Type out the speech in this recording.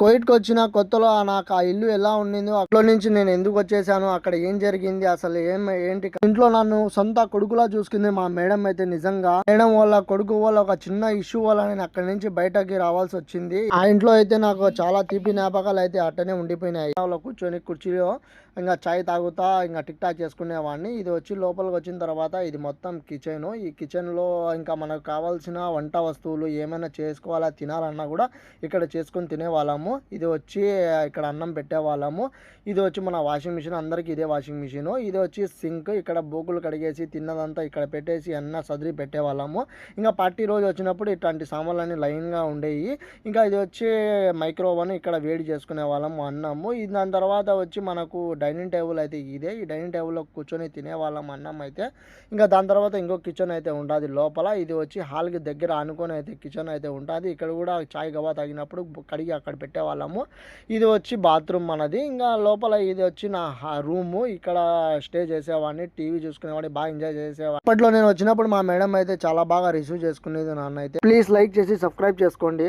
కోవిడ్కి వచ్చిన కొత్తలో నాకు ఆ ఇల్లు ఎలా ఉండిందో అక్కడ నుంచి నేను ఎందుకు వచ్చేసాను అక్కడ ఏం జరిగింది అసలు ఏం ఏంటి ఇంట్లో నన్ను సొంత కొడుకులా చూసుకుంది మా మేడం అయితే నిజంగా. మేడం వల్ల కొడుకు వల్ల ఒక చిన్న ఇష్యూ వల్ల నేను అక్కడ నుంచి బయటకి రావాల్సి వచ్చింది. ఆ ఇంట్లో అయితే నాకు చాలా తీపి జ్ఞాపకాలు అయితే అట్టనే ఉండిపోయినాయి. వాళ్ళ కూర్చొని కుర్చీలో ఇంకా చాయ్ తాగుతా ఇంకా టిక్ టాక్ చేసుకునేవాడిని. ఇది వచ్చి లోపలికి వచ్చిన తర్వాత ఇది మొత్తం కిచెన్. ఈ కిచెన్లో ఇంకా మనకు కావాల్సిన వంట వస్తువులు ఏమైనా చేసుకోవాలా తినాలన్నా కూడా ఇక్కడ చేసుకొని తినేవాళ్ళము. ఇది వచ్చి ఇక్కడ అన్నం పెట్టేవాళ్ళము. ఇది వచ్చి మన వాషింగ్ మిషన్ అందరికీ ఇదే వాషింగ్ మిషన్. ఇది వచ్చి సింక్ ఇక్కడ బోకులు కడిగేసి తిన్నదంతా ఇక్కడ పెట్టేసి అన్న సదిరి పెట్టేవాళ్ళము. ఇంకా పార్టీ రోజు వచ్చినప్పుడు ఇట్లాంటి సామాన్లన్నీ లైన్గా ఉండేవి ఇంకా ఇది వచ్చి మైక్రోవన్ ఇక్కడ వేడి చేసుకునే వాళ్ళము అన్నము. ఇది దాని తర్వాత వచ్చి మనకు డైనింగ్ టేబుల్ అయితే ఇదే. ఈ డైనింగ్ టేబుల్లో కూర్చొని తినేవాళ్ళం అన్నం అయితే. ఇంకా దాని తర్వాత ఇంకో కిచెన్ అయితే ఉంటుంది లోపల. ఇది వచ్చి హాల్కి దగ్గర ఆనుకొని అయితే కిచెన్ అయితే ఉంటుంది ఇక్కడ కూడా చాయ్ గవా తాగినప్పుడు కడిగి అక్కడ పెట్టేవాళ్ళము. ఇది వచ్చి బాత్రూమ్ మనది. ఇంకా లోపల ఇది వచ్చి నా రూము. ఇక్కడ స్టే చేసేవాడిని టీవీ చూసుకునేవాడిని బాగా ఎంజాయ్ చేసేవాడిని. అప్పట్లో నేను వచ్చినప్పుడు మా మేడం అయితే చాలా బాగా రిసీవ్ చేసుకునేది నాన్న అయితే ప్లీజ్ లైక్ చేసి సబ్స్క్రైబ్ చేసుకోండి.